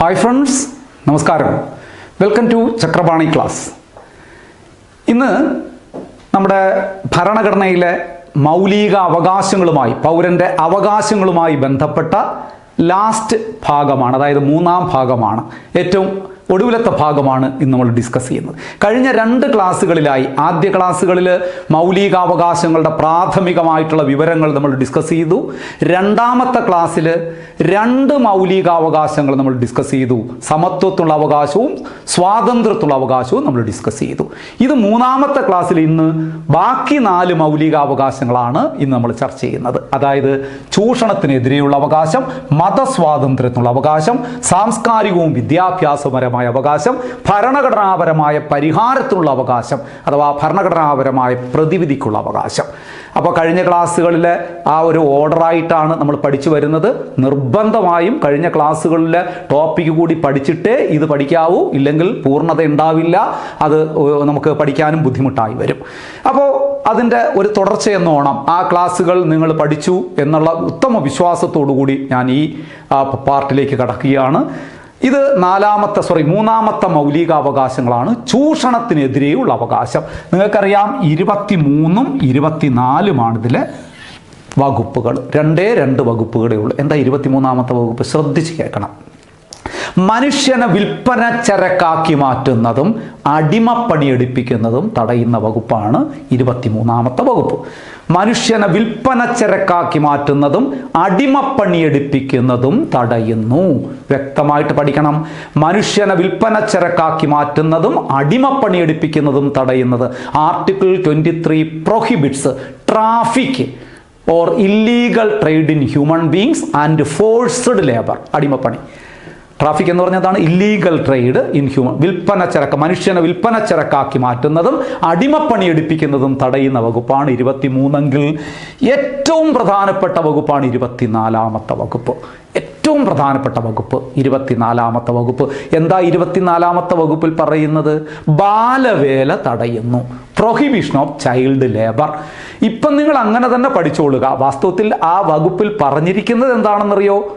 Hi friends നമസ്കാരം. Welcome to Chakrapani class ഇന്ന് നമ്മുടെ ഭരണഘടനയിലെ മൗലിക അവകാശങ്ങളുമായി പൗരന്റെ അവകാശങ്ങളുമായി ബന്ധപ്പെട്ട ലാസ്റ്റ് ഭാഗമാണ് അതായത് മൂന്നാം ഭാഗമാണ്. ഏറ്റവും ഒടുവിലത്തെ ഭാഗമാണ് ഇന്ന് നമ്മൾ ഡിസ്കസ് ചെയ്യുന്നത്. കഴിഞ്ഞ രണ്ട് ക്ലാസ്സുകളിലായി ആദ്യ ക്ലാസ്സുകളിൽ മൗലികാവകാശങ്ങളുടെ പ്രാഥമികമായിട്ടുള്ള വിവരങ്ങൾ നമ്മൾ ഡിസ്കസ് ചെയ്തു. രണ്ടാമത്തെ ക്ലാസ്സിൽ രണ്ട് മൗലികാവകാശങ്ങൾ നമ്മൾ ഡിസ്കസ് ചെയ്തു. സമത്വത്തുള്ള അവകാശവും സ്വാതന്ത്ര്യത്തുള്ള അവകാശവും നമ്മൾ ഡിസ്കസ് ചെയ്തു. ഇത് മൂന്നാമത്തെ ക്ലാസ്സിൽ ഇന്ന് ബാക്കി നാല് മൗലികാവകാശങ്ങളാണ് ഇന്ന് നമ്മൾ ചർച്ച ചെയ്യുന്നത്. അതായത് ചൂഷണത്തിനെതിരെയുള്ള അവകാശം മതസ്വാതന്ത്ര്യത്തിനുള്ള അവകാശം സാംസ്കാരികവും വിദ്യാഭ്യാസപരമായ അവകാശം ഭരണഘടനാപരമായ പരിഹാരത്തിനുള്ള അവകാശം അഥവാ ഭരണഘടനാപരമായ പ്രതിവിധിക്കുള്ള അവകാശം. അപ്പോൾ കഴിഞ്ഞ ക്ലാസ്സുകളിലെ ആ ഒരു ഓർഡറായിട്ടാണ് നമ്മൾ പഠിച്ചു വരുന്നത്. നിർബന്ധമായും കഴിഞ്ഞ ക്ലാസ്സുകളിലെ ടോപ്പിക്ക് കൂടി പഠിച്ചിട്ടേ ഇത് പഠിക്കാവൂ. ഇല്ലെങ്കിൽ പൂർണത ഉണ്ടാവില്ല. അത് നമുക്ക് പഠിക്കാനും ബുദ്ധിമുട്ടായി വരും. അപ്പോൾ അതിന്റെ ഒരു തുടർച്ച എന്നോണം ആ ക്ലാസ്സുകൾ നിങ്ങൾ പഠിച്ചു എന്നുള്ള ഉത്തമ വിശ്വാസത്തോടു കൂടി ഞാൻ ഈ പാർട്ടിലേക്ക് കടക്കുകയാണ്. ഇത് നാലാമത്തെ സോറി മൂന്നാമത്തെ മൗലികാവകാശങ്ങളാണ്. ചൂഷണത്തിനെതിരെയുള്ള അവകാശം. നിങ്ങൾക്കറിയാം ഇരുപത്തി മൂന്നും ഇരുപത്തിനാലുമാണ് ഇതിലെ വകുപ്പുകൾ. രണ്ടേ രണ്ട് വകുപ്പുകളേ ഉള്ളൂ. എന്താ ഇരുപത്തിമൂന്നാമത്തെ വകുപ്പ്? ശ്രദ്ധിച്ച് കേൾക്കണം. മനുഷ്യനെ വിൽപ്പന ചരക്കാക്കി മാറ്റുന്നതും അടിമപ്പണിയെടുപ്പിക്കുന്നതും തടയുന്ന വകുപ്പാണ് ഇരുപത്തിമൂന്നാമത്തെ വകുപ്പ്. മനുഷ്യനെ വിൽപ്പന ചരക്കാക്കി മാറ്റുന്നതും അടിമപ്പണിയെടുപ്പിക്കുന്നതും തടയുന്നു. വ്യക്തമായിട്ട് പഠിക്കണം. മനുഷ്യനെ വിൽപ്പന ചരക്കാക്കി മാറ്റുന്നതും അടിമപ്പണിയെടുപ്പിക്കുന്നതും തടയുന്നത് article twenty three prohibits traffic or illegal trade in human beings and forced labour അടിമപ്പണി. Traffic എന്ന് പറഞ്ഞതാണ് ഇല്ലീഗൽ ട്രേഡ് ഇൻ ഹ്യൂമൻ വിൽപ്പന ചരക്ക് മനുഷ്യനെ വിൽപ്പന ചരക്കാക്കി മാറ്റുന്നതും അടിമപ്പണി എടുപ്പിക്കുന്നതും തടയുന്ന വകുപ്പാണ് ഇരുപത്തിമൂന്നെങ്കിൽ ഏറ്റവും പ്രധാനപ്പെട്ട വകുപ്പാണ് ഇരുപത്തിനാലാമത്തെ വകുപ്പ്. ഏറ്റവും പ്രധാനപ്പെട്ട വകുപ്പ് ഇരുപത്തിനാലാമത്തെ വകുപ്പ്. എന്താ ഇരുപത്തിനാലാമത്തെ വകുപ്പിൽ പറയുന്നത്? ബാലവേല തടയുന്നു. പ്രൊഹിബിഷൻ ഓഫ് ചൈൽഡ് ലേബർ ഇപ്പം നിങ്ങൾ അങ്ങനെ തന്നെ പഠിച്ചോളുക. വാസ്തവത്തിൽ ആ വകുപ്പിൽ പറഞ്ഞിരിക്കുന്നത് എന്താണെന്നറിയോ?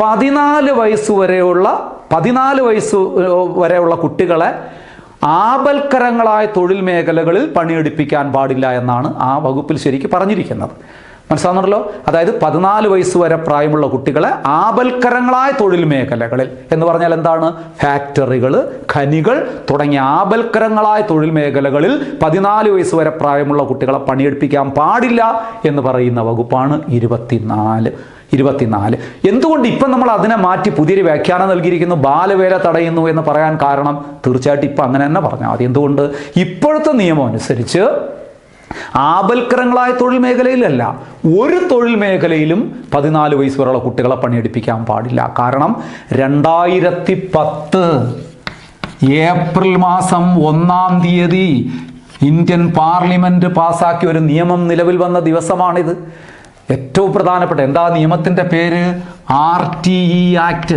പതിനാല് വയസ്സ് വരെയുള്ള പതിനാല് വയസ്സ് വരെയുള്ള കുട്ടികളെ ആപൽക്കരങ്ങളായ തൊഴിൽ മേഖലകളിൽ പണിയെടുപ്പിക്കാൻ പാടില്ല എന്നാണ് ആ വകുപ്പിൽ ശരിക്ക് പറഞ്ഞിരിക്കുന്നത്. മനസ്സിലാകുന്നുണ്ടല്ലോ അതായത് പതിനാല് വയസ്സ് വരെ പ്രായമുള്ള കുട്ടികളെ ആപൽക്കരങ്ങളായ തൊഴിൽ മേഖലകളിൽ എന്ന് പറഞ്ഞാൽ എന്താണ്? ഫാക്ടറികൾ ഖനികൾ തുടങ്ങിയ ആപൽക്കരങ്ങളായ തൊഴിൽ മേഖലകളിൽ പതിനാല് വയസ്സ് വരെ പ്രായമുള്ള കുട്ടികളെ പണിയെടുപ്പിക്കാൻ പാടില്ല എന്ന് പറയുന്ന വകുപ്പാണ് ഇരുപത്തിനാല്. ഇരുപത്തിനാല്. എന്തുകൊണ്ട് ഇപ്പം നമ്മൾ അതിനെ മാറ്റി പുതിയൊരു വ്യാഖ്യാനം നൽകിയിരിക്കുന്നു ബാലവേല തടയുന്നു എന്ന് പറയാൻ കാരണം? തീർച്ചയായിട്ടും ഇപ്പം അങ്ങനെ തന്നെ പറഞ്ഞാൽ മതി. എന്തുകൊണ്ട്? ഇപ്പോഴത്തെ നിയമം അനുസരിച്ച് ആപൽക്കരങ്ങളായ തൊഴിൽ മേഖലയിലല്ല ഒരു തൊഴിൽ മേഖലയിലും പതിനാല് വയസ്സ് വരെയുള്ള കുട്ടികളെ പണിയെടുപ്പിക്കാൻ പാടില്ല. കാരണം രണ്ടായിരത്തി പത്ത് ഏപ്രിൽ മാസം ഒന്നാം തീയതി ഇന്ത്യൻ പാർലമെന്റ് പാസാക്കിയ ഒരു നിയമം നിലവിൽ വന്ന ദിവസമാണിത്. ഏറ്റവും പ്രധാനപ്പെട്ട എന്താ നിയമത്തിന്റെ പേര്? R T E act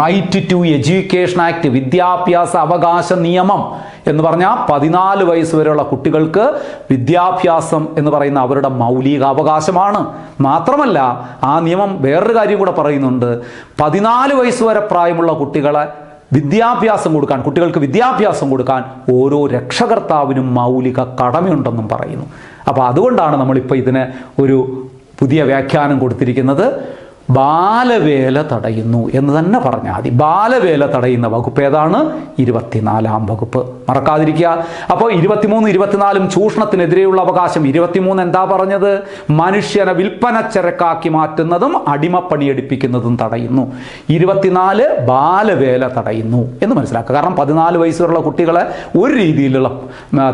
right to education act വിദ്യാഭ്യാസ അവകാശ നിയമം എന്ന് പറഞ്ഞാൽ പതിനാല് വയസ്സ് വരെയുള്ള കുട്ടികൾക്ക് വിദ്യാഭ്യാസം എന്ന് പറയുന്ന അവരുടെ മൗലിക അവകാശമാണ്. മാത്രമല്ല ആ നിയമം വേറൊരു കാര്യം കൂടെ പറയുന്നുണ്ട്. പതിനാല് വയസ്സ് വരെ പ്രായമുള്ള കുട്ടികളെ വിദ്യാഭ്യാസം കൊടുക്കാൻ കുട്ടികൾക്ക് വിദ്യാഭ്യാസം കൊടുക്കാൻ ഓരോ രക്ഷകർത്താവിനും മൗലിക കടമയുണ്ടെന്നും പറയുന്നു. അപ്പോൾ അതുകൊണ്ടാണ് നമ്മളിപ്പോൾ ഇതിനെ ഒരു പുതിയ വ്യാഖ്യാനം കൊടുത്തിരിക്കുന്നത് ബാലവേല തടയുന്നു എന്ന് തന്നെ പറഞ്ഞാൽ മതി. ബാലവേല തടയുന്ന വകുപ്പ് ഏതാണ്? ഇരുപത്തിനാലാം വകുപ്പ്. മറക്കാതിരിക്കുക. അപ്പോൾ ഇരുപത്തിമൂന്ന് ഇരുപത്തിനാലും ചൂഷണത്തിനെതിരെയുള്ള അവകാശം. ഇരുപത്തിമൂന്ന് എന്താ പറഞ്ഞത്? മനുഷ്യനെ വിൽപ്പന ചരക്കാക്കി മാറ്റുന്നതും അടിമപ്പണിയെടുപ്പിക്കുന്നതും തടയുന്നു. ഇരുപത്തിനാല് ബാലവേല തടയുന്നു എന്ന് മനസ്സിലാക്കുക. കാരണം പതിനാല് വയസ്സുള്ള കുട്ടികളെ ഒരു രീതിയിലുള്ള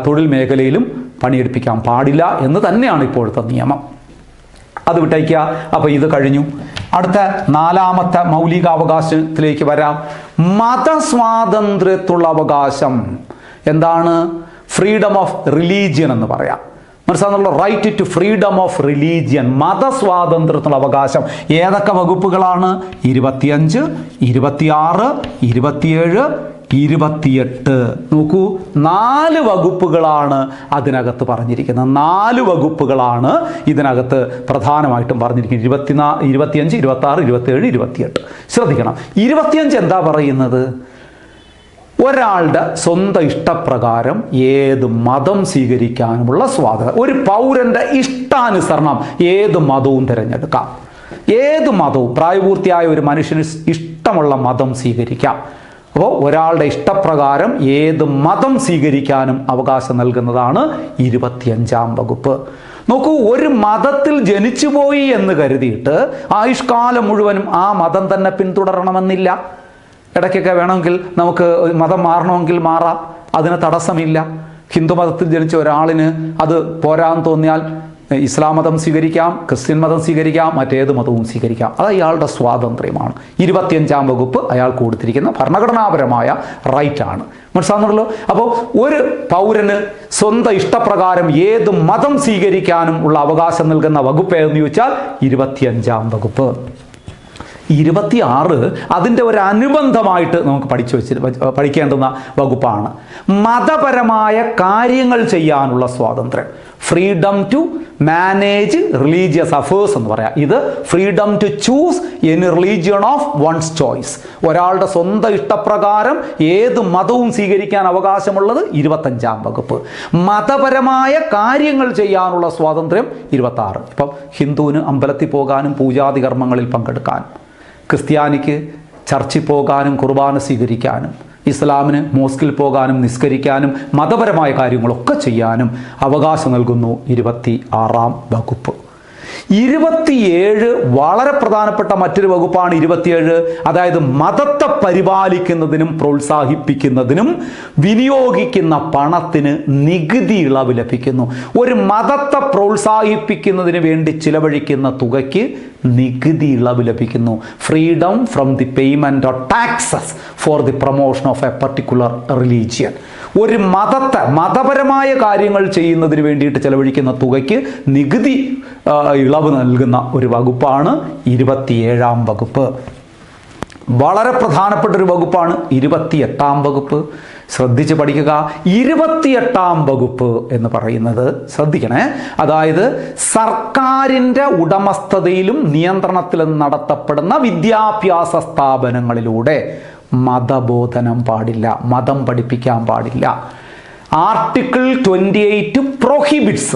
തൊഴിൽ മേഖലയിലും പണിയെടുപ്പിക്കാൻ പാടില്ല എന്ന് തന്നെയാണ് ഇപ്പോഴത്തെ നിയമം. അത് വിട്ടയക്കുക അപ്പോൾ ഇത് കഴിഞ്ഞു. അടുത്ത നാലാമത്തെ മൗലികാവകാശത്തിലേക്ക് വരാം. മതസ്വാതന്ത്ര്യത്തുള്ള അവകാശം എന്താണ്? ഫ്രീഡം ഓഫ് റിലീജിയൻ എന്ന് പറയാം. മനസ്സിലാകുന്നുള്ള right to freedom of religion മതസ്വാതന്ത്ര്യത്തിനുള്ള അവകാശം. ഏതൊക്കെ വകുപ്പുകളാണ്? ഇരുപത്തിയഞ്ച് ഇരുപത്തിയാറ് ഇരുപത്തിയേഴ് ഇരുപത്തിയെട്ട്. നോക്കൂ നാല് വകുപ്പുകളാണ് അതിനകത്ത് പറഞ്ഞിരിക്കുന്നത്. നാല് വകുപ്പുകളാണ് ഇതിനകത്ത് പ്രധാനമായിട്ടും പറഞ്ഞിരിക്കുന്നത്. ഇരുപത്തിനാ ഇരുപത്തിയഞ്ച് ഇരുപത്തി ആറ് ഇരുപത്തിയേഴ് ഇരുപത്തിയെട്ട്. ശ്രദ്ധിക്കണം. ഇരുപത്തിയഞ്ച് എന്താ പറയുന്നത്? ഒരാളുടെ സ്വന്തം ഇഷ്ടപ്രകാരം ഏത് മതം സ്വീകരിക്കാനുമുള്ള സ്വാതന്ത്ര്യം. ഒരു പൗരന്റെ ഇഷ്ടാനുസരണം ഏത് മതവും തിരഞ്ഞെടുക്കാം. ഏത് മതവും പ്രായപൂർത്തിയായ ഒരു മനുഷ്യന് ഇഷ്ടമുള്ള മതം സ്വീകരിക്കാം. അപ്പോൾ ഒരാളുടെ ഇഷ്ടപ്രകാരം ഏത് മതം സ്വീകരിക്കാനും അവകാശം നൽകുന്നതാണ് ഇരുപത്തിയഞ്ചാം വകുപ്പ്. നോക്കൂ ഒരു മതത്തിൽ ജനിച്ചുപോയി എന്ന് കരുതിയിട്ട് ആയുഷ്കാലം മുഴുവനും ആ മതം തന്നെ പിന്തുടരണമെന്നില്ല. ഇടയ്ക്കൊക്കെ വേണമെങ്കിൽ നമുക്ക് മതം മാറണമെങ്കിൽ മാറാം. അതിന് തടസ്സമില്ല. ഹിന്ദു മതത്തിൽ ജനിച്ച ഒരാളിന് അത് പോരാൻ തോന്നിയാൽ ഇസ്ലാം മതം സ്വീകരിക്കാം ക്രിസ്ത്യൻ മതം സ്വീകരിക്കാം മറ്റേത് മതവും സ്വീകരിക്കാം. അത് അയാളുടെ സ്വാതന്ത്ര്യമാണ്. ഇരുപത്തിയഞ്ചാം വകുപ്പ് അയാൾക്ക് കൊടുത്തിരിക്കുന്ന ഭരണഘടനാപരമായ റൈറ്റ് ആണ്. മനസ്സിലാകുന്നുണ്ടല്ലോ അപ്പോൾ ഒരു പൗരന് സ്വന്തം ഇഷ്ടപ്രകാരം ഏത് മതം സ്വീകരിക്കാനും ഉള്ള അവകാശം നൽകുന്ന വകുപ്പ് ഏതെന്ന് ചോദിച്ചാൽ ഇരുപത്തിയഞ്ചാം വകുപ്പ്. ഇരുപത്തിയാറ് അതിന്റെ ഒരു അനുബന്ധമായിട്ട് നമുക്ക് പഠിച്ചു വെച്ച് പഠിക്കേണ്ടുന്ന വകുപ്പാണ്. മതപരമായ കാര്യങ്ങൾ ചെയ്യാനുള്ള സ്വാതന്ത്ര്യം. Freedom to manage religious affairs എന്ന് പറയാം. ഇത് freedom to choose any religion of one's choice. ഒരാളുടെ സ്വന്തം ഇഷ്ടപ്രകാരം ഏത് മതവും സ്വീകരിക്കാൻ അവകാശമുള്ളത് ഇരുപത്തഞ്ചാം വകുപ്പ്. മതപരമായ കാര്യങ്ങൾ ചെയ്യാനുള്ള സ്വാതന്ത്ര്യം ഇരുപത്തി ആറ് ഇപ്പം ഹിന്ദുവിന് അമ്പലത്തിൽ പോകാനും പൂജാതി കർമ്മങ്ങളിൽ പങ്കെടുക്കാനും ക്രിസ്ത്യാനിക്ക് ചർച്ചിൽ പോകാനും കുർബാന സ്വീകരിക്കാനും ഇസ്ലാമിന് മോസ്കിൽ പോകാനും നിസ്കരിക്കാനും മതപരമായ കാര്യങ്ങളൊക്കെ ചെയ്യാനും അവകാശം നൽകുന്നു ഇരുപത്തി ആറാം വകുപ്പ്. ഇരുപത്തിയേഴ് വളരെ പ്രധാനപ്പെട്ട മറ്റൊരു വകുപ്പാണ് ഇരുപത്തിയേഴ്. അതായത് മതത്തെ പരിപാലിക്കുന്നതിനും പ്രോത്സാഹിപ്പിക്കുന്നതിനും വിനിയോഗിക്കുന്ന പണത്തിന് നികുതി ഇളവ് ലഭിക്കുന്നു. ഒരു മതത്തെ പ്രോത്സാഹിപ്പിക്കുന്നതിന് വേണ്ടി ചിലവഴിക്കുന്ന തുകയ്ക്ക് നികുതി ഇളവ് ലഭിക്കുന്നു. Freedom from the payment of taxes for the promotion of a particular religion ഒരു മതത്തെ മതപരമായ കാര്യങ്ങൾ ചെയ്യുന്നതിന് വേണ്ടിയിട്ട് ചെലവഴിക്കുന്ന തുകയ്ക്ക് നികുതി ഇളവ് നൽകുന്ന ഒരു വകുപ്പാണ് ഇരുപത്തിയേഴാം വകുപ്പ്. വളരെ പ്രധാനപ്പെട്ട ഒരു വകുപ്പാണ് ഇരുപത്തിയെട്ടാം വകുപ്പ്. ശ്രദ്ധിച്ച് പഠിക്കുക. ഇരുപത്തിയെട്ടാം വകുപ്പ് എന്ന് പറയുന്നത് ശ്രദ്ധിക്കണേ. അതായത് സർക്കാരിന്റെ ഉടമസ്ഥതയിലും നിയന്ത്രണത്തിലും നടത്തപ്പെടുന്ന വിദ്യാഭ്യാസ സ്ഥാപനങ്ങളിലൂടെ മതബോധനം പാടില്ല മതം പഠിപ്പിക്കാൻ പാടില്ല. Article twenty eight prohibits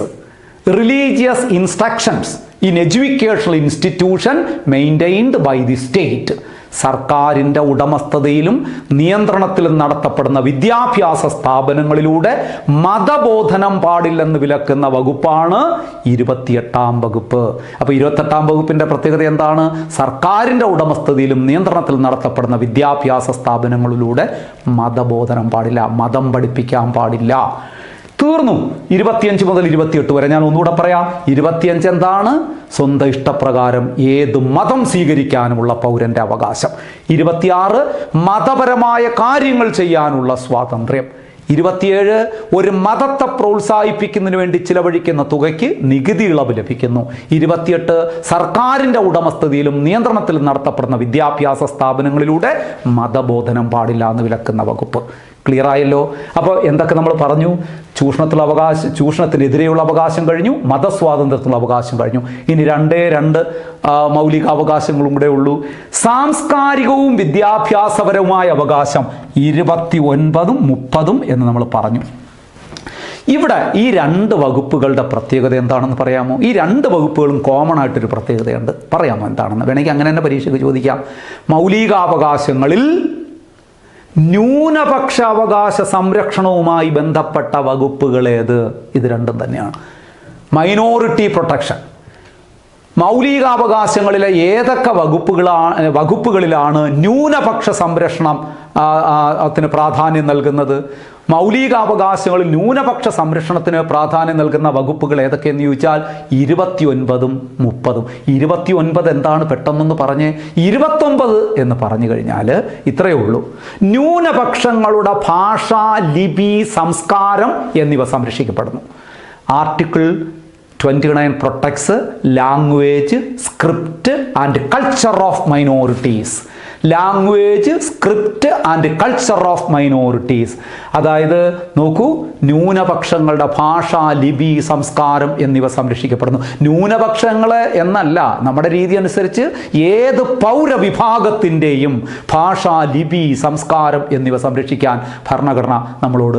religious instructions in educational institution maintained by the state സർക്കാരിന്റെ ഉടമസ്ഥതയിലും നിയന്ത്രണത്തിലും നടത്തപ്പെടുന്ന വിദ്യാഭ്യാസ സ്ഥാപനങ്ങളിലൂടെ മതബോധനം പാടില്ലെന്ന് വിലക്കുന്ന വകുപ്പാണ് ഇരുപത്തിയെട്ടാം വകുപ്പ്. അപ്പോൾ ഇരുപത്തെട്ടാം വകുപ്പിന്റെ പ്രത്യേകത എന്താണ്? സർക്കാരിന്റെ ഉടമസ്ഥതയിലും നിയന്ത്രണത്തിൽ നടത്തപ്പെടുന്ന വിദ്യാഭ്യാസ സ്ഥാപനങ്ങളിലൂടെ മതബോധനം പാടില്ല മതം പഠിപ്പിക്കാൻ പാടില്ല. തീർന്നു. ഇരുപത്തിയഞ്ച് മുതൽ ഇരുപത്തിയെട്ട് വരെ ഞാൻ ഒന്നുകൂടെ പറയാം. ഇരുപത്തിയഞ്ച് എന്താണ്? സ്വന്തം ഇഷ്ടപ്രകാരം ഏത് മതം സ്വീകരിക്കാനുമുള്ള പൗരന്റെ അവകാശം. ഇരുപത്തിയാറ് മതപരമായ കാര്യങ്ങൾ ചെയ്യാനുള്ള സ്വാതന്ത്ര്യം. ഇരുപത്തിയേഴ് ഒരു മതത്തെ പ്രോത്സാഹിപ്പിക്കുന്നതിന് വേണ്ടി ചിലവഴിക്കുന്ന തുകയ്ക്ക് നികുതി ഇളവ് ലഭിക്കുന്നു. ഇരുപത്തിയെട്ട് സർക്കാരിന്റെ ഉടമസ്ഥതയിലും നിയന്ത്രണത്തിലും നടത്തപ്പെടുന്ന വിദ്യാഭ്യാസ സ്ഥാപനങ്ങളിലൂടെ മതബോധനം പാടില്ല എന്ന് വിലക്കുന്ന വകുപ്പ്. ക്ലിയർ ആയല്ലോ അപ്പോൾ എന്തൊക്കെ നമ്മൾ പറഞ്ഞു? ചൂഷണത്തിലുള്ള അവകാശം ചൂഷണത്തിനെതിരെയുള്ള അവകാശം കഴിഞ്ഞു മതസ്വാതന്ത്ര്യത്തിനുള്ള അവകാശം കഴിഞ്ഞു. ഇനി രണ്ടേ രണ്ട് മൗലിക അവകാശങ്ങളും കൂടെ ഉള്ളൂ. സാംസ്കാരികവും വിദ്യാഭ്യാസപരവുമായ അവകാശം ഇരുപത്തി ഒൻപതും മുപ്പതും എന്ന് നമ്മൾ പറഞ്ഞു. ഇവിടെ ഈ രണ്ട് വകുപ്പുകളുടെ പ്രത്യേകത എന്താണെന്ന് പറയാമോ? ഈ രണ്ട് വകുപ്പുകളും കോമൺ ആയിട്ടൊരു പ്രത്യേകതയുണ്ട്. പറയാമോ എന്താണെന്ന്? വേണമെങ്കിൽ അങ്ങനെ തന്നെ പരീക്ഷയ്ക്ക് ചോദിക്കാം. മൗലികാവകാശങ്ങളിൽ ന്യൂനപക്ഷ അവകാശ സംരക്ഷണവുമായി ബന്ധപ്പെട്ട വകുപ്പുകളേത് ഇത് രണ്ടും തന്നെയാണ്. മൈനോറിറ്റി പ്രൊട്ടക്ഷൻ മൗലികാവകാശങ്ങളിലെ ഏതൊക്കെ വകുപ്പുകളാണ് വകുപ്പുകളിലാണ് ന്യൂനപക്ഷ സംരക്ഷണം ആ, പ്രാധാന്യം നൽകുന്നത്? മൗലികാവകാശങ്ങളിൽ ന്യൂനപക്ഷ സംരക്ഷണത്തിന് പ്രാധാന്യം നൽകുന്ന വകുപ്പുകൾ ഏതൊക്കെയെന്ന് ചോദിച്ചാൽ ഇരുപത്തി ഒൻപതും മുപ്പതും. ഇരുപത്തി ഒൻപത് എന്താണ് പെട്ടെന്നൊന്ന് പറഞ്ഞ്? ഇരുപത്തൊൻപത് എന്ന് പറഞ്ഞു കഴിഞ്ഞാൽ ഇത്രയേ ഉള്ളൂ. ന്യൂനപക്ഷങ്ങളുടെ ഭാഷ ലിപി സംസ്കാരം എന്നിവ സംരക്ഷിക്കപ്പെടുന്നു. Article twenty nine protects language script and culture of minorities. Language script and culture of minorities അതായത് നോക്കൂ ന്യൂനപക്ഷങ്ങളുടെ ഭാഷ ലിപി സംസ്കാരം എന്നിവ സംരക്ഷിക്കപ്പെടുന്നു. ന്യൂനപക്ഷങ്ങൾ എന്നല്ല നമ്മുടെ രീതി അനുസരിച്ച് ഏത് പൗരവിഭാഗത്തിന്റെയും ഭാഷ ലിപി സംസ്കാരം എന്നിവ സംരക്ഷിക്കാൻ ഭരണഘടന നമ്മളോട്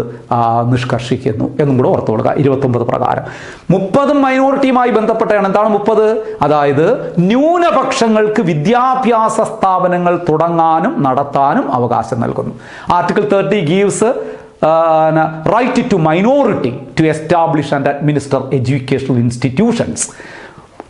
നിഷ്കർഷിക്കുന്നു. എന്നും കൂടെ ഓർത്തു കൊടുക്കുക. ഇരുപത്തൊമ്പത് പ്രകാരം. മുപ്പതും മൈനോറിറ്റിയുമായി ബന്ധപ്പെട്ടാണ് എന്താണ് മുപ്പത്? അതായത് ന്യൂനപക്ഷങ്ങൾക്ക് വിദ്യാഭ്യാസ സ്ഥാപനങ്ങൾ തുടങ്ങാനും നടത്താനും അവകാശം നൽകുന്നു. Article thirty gives right to minority to establish and administer educational institutions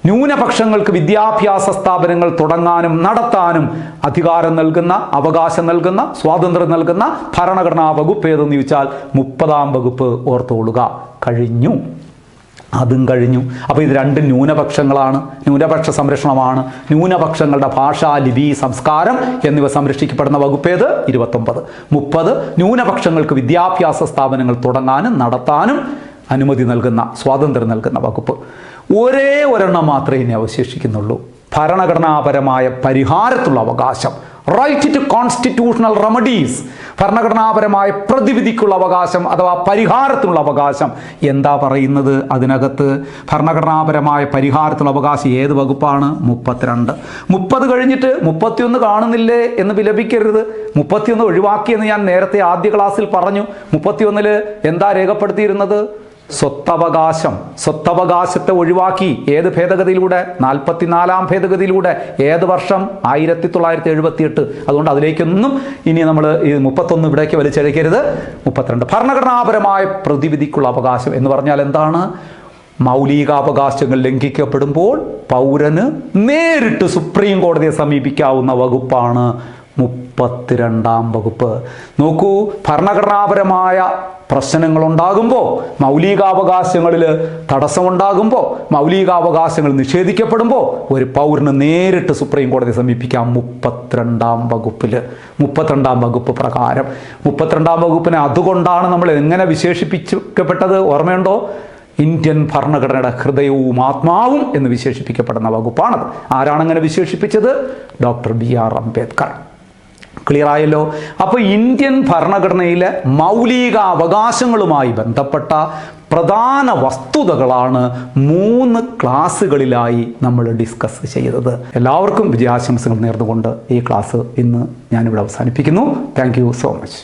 ന്യൂനപക്ഷങ്ങൾക്ക് വിദ്യാഭ്യാസ സ്ഥാപനങ്ങൾ തുടങ്ങാനും നടത്താനും അധികാരം നൽകുന്ന അവകാശം നൽകുന്ന സ്വാതന്ത്ര്യം നൽകുന്ന ഭരണഘടനാ വകുപ്പ് ഏതെന്ന് ചോദിച്ചാൽ മുപ്പതാം വകുപ്പ് ഓർത്തുകൊള്ളുക. കഴിഞ്ഞു. അതും കഴിഞ്ഞു. അപ്പോൾ ഇത് രണ്ട് ന്യൂനപക്ഷങ്ങളാണ്. ന്യൂനപക്ഷ സംരക്ഷണമാണ്. ന്യൂനപക്ഷങ്ങളുടെ ഭാഷ ലിപി സംസ്കാരം എന്നിവ സംരക്ഷിക്കപ്പെടുന്ന വകുപ്പേത് ഇരുപത്തൊമ്പത്. മുപ്പത് ന്യൂനപക്ഷങ്ങൾക്ക് വിദ്യാഭ്യാസ സ്ഥാപനങ്ങൾ തുടങ്ങാനും നടത്താനും അനുമതി നൽകുന്ന സ്വാതന്ത്ര്യം നൽകുന്ന വകുപ്പ്. ഒരേ ഒരെണ്ണം മാത്രമേ ഇനി അവശേഷിക്കുന്നുള്ളൂ. ഭരണഘടനാപരമായ പരിഹാരത്തുള്ള അവകാശം. റൈറ്റ് ടു കോൺസ്റ്റിറ്റ്യൂഷണൽ റെമഡീസ് ഭരണഘടനാപരമായ പ്രതിവിധിക്കുള്ള അവകാശം അഥവാ പരിഹാരത്തിനുള്ള അവകാശം. എന്താ പറയുന്നത് അതിനകത്ത്? ഭരണഘടനാപരമായ പരിഹാരത്തിനുള്ള അവകാശം ഏത് വകുപ്പാണ്? മുപ്പത്തിരണ്ട്. മുപ്പത് കഴിഞ്ഞിട്ട് മുപ്പത്തിയൊന്ന് കാണുന്നില്ലേ എന്ന് വിലപിക്കരുത്. മുപ്പത്തിയൊന്ന് ഒഴിവാക്കിയെന്ന് ഞാൻ നേരത്തെ ആദ്യ ക്ലാസ്സിൽ പറഞ്ഞു. മുപ്പത്തിയൊന്നിൽ എന്താ രേഖപ്പെടുത്തിയിരുന്നത്? സ്വത്തവകാശം സ്വത്തവകാശത്തെ ഒഴിവാക്കി ഏത് ഭേദഗതിയിലൂടെ? നാൽപ്പത്തിനാലാം ഭേദഗതിയിലൂടെ. ഏത് വർഷം? ആയിരത്തി തൊള്ളായിരത്തി എഴുപത്തി എട്ട് അതുകൊണ്ട് അതിലേക്കൊന്നും ഇനി നമ്മൾ ഈ മുപ്പത്തൊന്ന് ഇവിടേക്ക് വലിച്ചെടുക്കരുത് മുപ്പത്തിരണ്ട്. ഭരണഘടനാപരമായ പ്രതിവിധിക്കുള്ള അവകാശം എന്ന് പറഞ്ഞാൽ എന്താണ്? മൗലികാവകാശങ്ങൾ ലംഘിക്കപ്പെടുമ്പോൾ പൗരന് നേരിട്ട് സുപ്രീം കോടതിയെ സമീപിക്കാവുന്ന വകുപ്പാണ് മുപ്പത്തിരണ്ടാം വകുപ്പ്. നോക്കൂ ഭരണഘടനാപരമായ പ്രശ്നങ്ങളുണ്ടാകുമ്പോൾ മൗലികാവകാശങ്ങളിൽ തടസ്സമുണ്ടാകുമ്പോൾ മൗലികാവകാശങ്ങൾ നിഷേധിക്കപ്പെടുമ്പോൾ ഒരു പൗരന് നേരിട്ട് സുപ്രീം കോടതിയെ സമീപിക്കാം. മുപ്പത്തിരണ്ടാം വകുപ്പിൽ മുപ്പത്തിരണ്ടാം വകുപ്പ് പ്രകാരം. മുപ്പത്തിരണ്ടാം വകുപ്പിനെ അതുകൊണ്ടാണ് നമ്മൾ എങ്ങനെ വിശേഷിപ്പിക്കപ്പെട്ടത്? ഓർമ്മയുണ്ടോ? ഇന്ത്യൻ ഭരണഘടനയുടെ ഹൃദയവും ആത്മാവും എന്ന് വിശേഷിപ്പിക്കപ്പെടുന്ന വകുപ്പാണത്. ആരാണങ്ങനെ വിശേഷിപ്പിച്ചത്? Doctor B R Ambedkar. Clear ആയല്ലോ. അപ്പോൾ ഇന്ത്യൻ ഭരണഘടനയിലെ മൗലിക അവകാശങ്ങളുമായി ബന്ധപ്പെട്ട പ്രധാന വസ്തുതകളാണ് മൂന്ന് ക്ലാസ്സുകളിലായി നമ്മൾ ഡിസ്കസ് ചെയ്തത്. എല്ലാവർക്കും വിജയാശംസകൾ നേർന്നുകൊണ്ട് ഈ ക്ലാസ് ഇന്ന് ഞാനിവിടെ അവസാനിപ്പിക്കുന്നു. Thank so much